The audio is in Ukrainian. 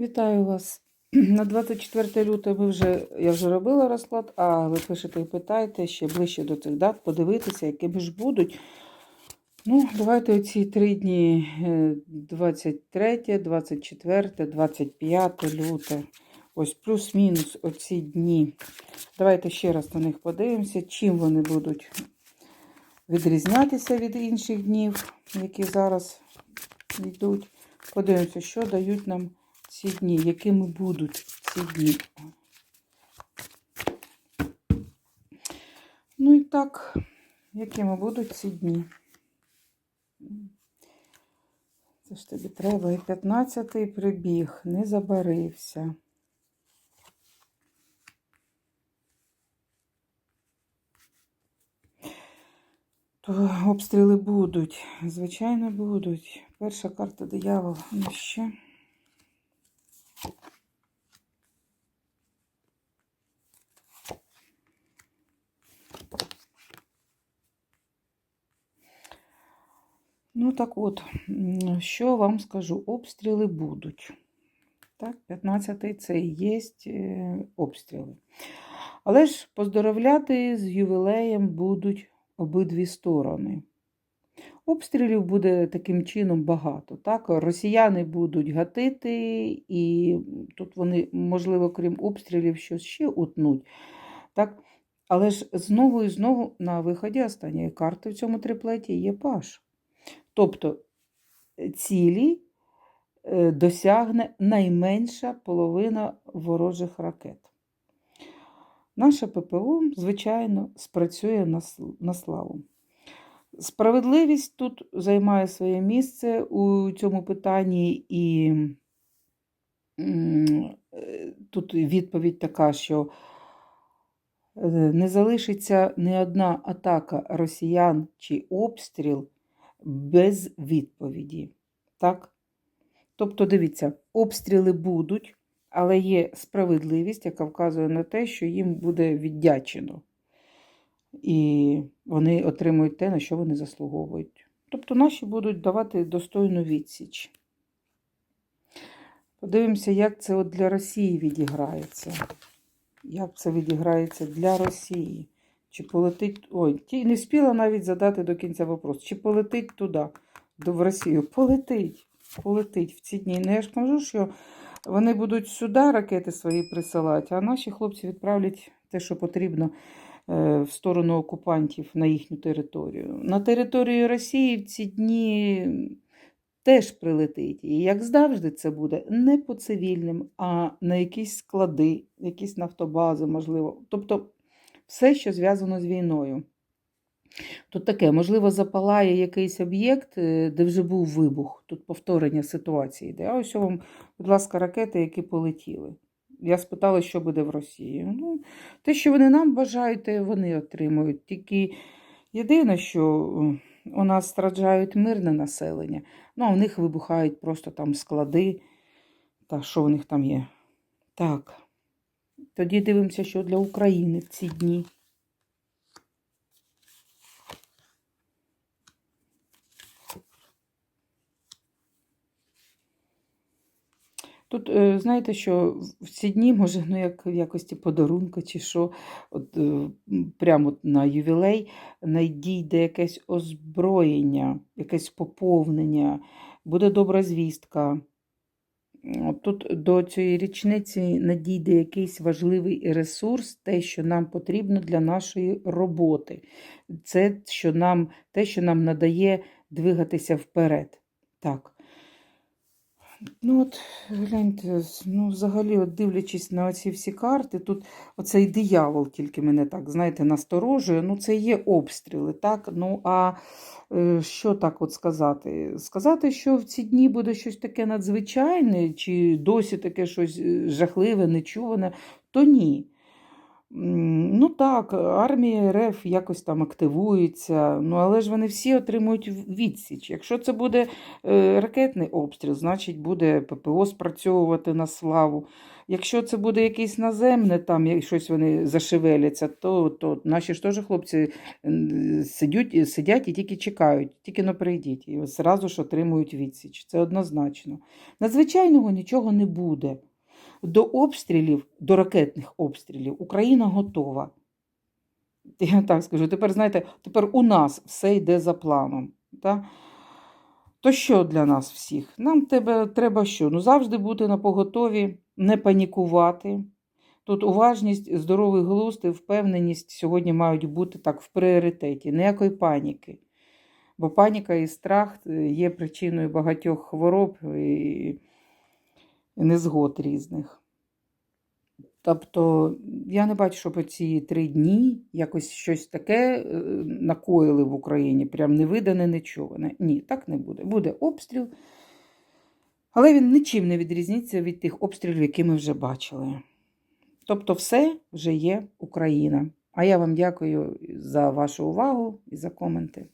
Вітаю вас. На 24 лютого ми вже, я вже робила розклад, а ви пишете і питаєте ще ближче до цих дат, подивитися, якими ж будуть. Ну, давайте оці три дні: е, 23, 24, 25 люте. Ось плюс-мінус оці дні. Давайте ще раз на них подивимося, чим вони будуть відрізнятися від інших днів, які зараз йдуть. Подивимося, що дають нам ці дні, якими будуть ці дні. Ну і так, якими будуть ці дні? Це ж тобі треба. І 15-й прибіг, не забарився. То обстріли будуть, звичайно, будуть. Перша карта диявол. Ну ще. Ну, так от, що вам скажу? Обстріли будуть. Так, 15-й це і є е, обстріли. Але ж поздоровляти з ювілеєм будуть обидві сторони. Обстрілів буде таким чином багато. Так? Росіяни будуть гатити, і тут вони, можливо, крім обстрілів, щось ще утнуть. Так? Але ж знову і знову на виході останньої карти в цьому триплеті є паш. Тобто цілі е, досягне найменша половина ворожих ракет. Наше ППО, звичайно, спрацює на славу. Справедливість тут займає своє місце у цьому питанні, і е, тут відповідь така, що е, не залишиться ні одна атака росіян чи обстріл без відповіді. Так? Тобто, дивіться, обстріли будуть, але є справедливість, яка вказує на те, що їм буде віддячено. І вони отримують те, на що вони заслуговують. Тобто наші будуть давати достойну відсіч. Подивимося, як це от для Росії відіграється. Як це відіграється для Росії? Чи полетить. Ой, ті не встигла навіть задати до кінця вопрос. Чи полетить туди, в Росію? Полетить. Полетить в ці дні. Ну я ж кажу, що вони будуть сюди ракети свої присилати, а наші хлопці відправлять те, що потрібно е, в сторону окупантів на їхню територію. На територію Росії в ці дні теж прилетить. І як завжди, це буде не по цивільним, а на якісь склади, якісь нафтобази, можливо. Тобто все, що зв'язано з війною. Тут таке, можливо, запалає якийсь об'єкт, е, де вже був вибух. Тут повторення ситуації йде. А ось вам, будь ласка, ракети, які полетіли. Я спитала, що буде в Росії. Ну, те, що вони нам бажають, те вони отримують. Тільки єдине, що е, у нас страждають мирне населення, ну а у них вибухають просто там склади, та що у них там є. Так. Тоді дивимося, що для України в ці дні. Тут, е, знаєте, що в ці дні, може, ну, як в якості подарунка чи що, от, е, прямо на ювілей надійде якесь озброєння, якесь поповнення, буде добра звістка. Тут до цієї річниці надійде якийсь важливий ресурс, те, що нам потрібно для нашої роботи. Це що нам, те, що нам надає двигатися вперед. Так. Ну, от, гляньте, ну, взагалі, от дивлячись на оці всі карти, тут оцей диявол тільки мене так, знаєте, насторожує. Ну, це є обстріли, так? Ну, а е, що так от сказати? Сказати, що в ці дні буде щось таке надзвичайне, чи досі таке щось е, жахливе, нечуване, то ні. Ну так, армія РФ якось там активується, ну але ж вони всі отримують відсіч. Якщо це буде е, ракетний обстріл, значить буде ППО спрацьовувати на славу. Якщо це буде якесь наземне, там щось вони зашевеляться, то, то наші ж теж хлопці сидять, сидять і тільки чекають, тільки но прийдіть, і ось зразу ж отримують відсіч. Це однозначно. Надзвичайного нічого не буде. До обстрілів, до ракетних обстрілів Україна готова. Я так скажу. Тепер, знаєте, тепер у нас все йде за планом. Та? То що для нас всіх? Нам тебе, треба що? Ну, завжди бути на поготові, не панікувати. Тут уважність, здоровий глузд і впевненість сьогодні мають бути так в пріоритеті, ніякої паніки. Бо паніка і страх е, є причиною багатьох хвороб і незгод різних. Тобто я не бачу, щоб ці три дні якось щось таке е, накоїли в Україні, прям не видане. Ні, так не буде. Буде обстріл, але він нічим не відрізниться від тих обстрілів, які ми вже бачили. Тобто, все вже є Україна. А я вам дякую за вашу увагу і за коменти.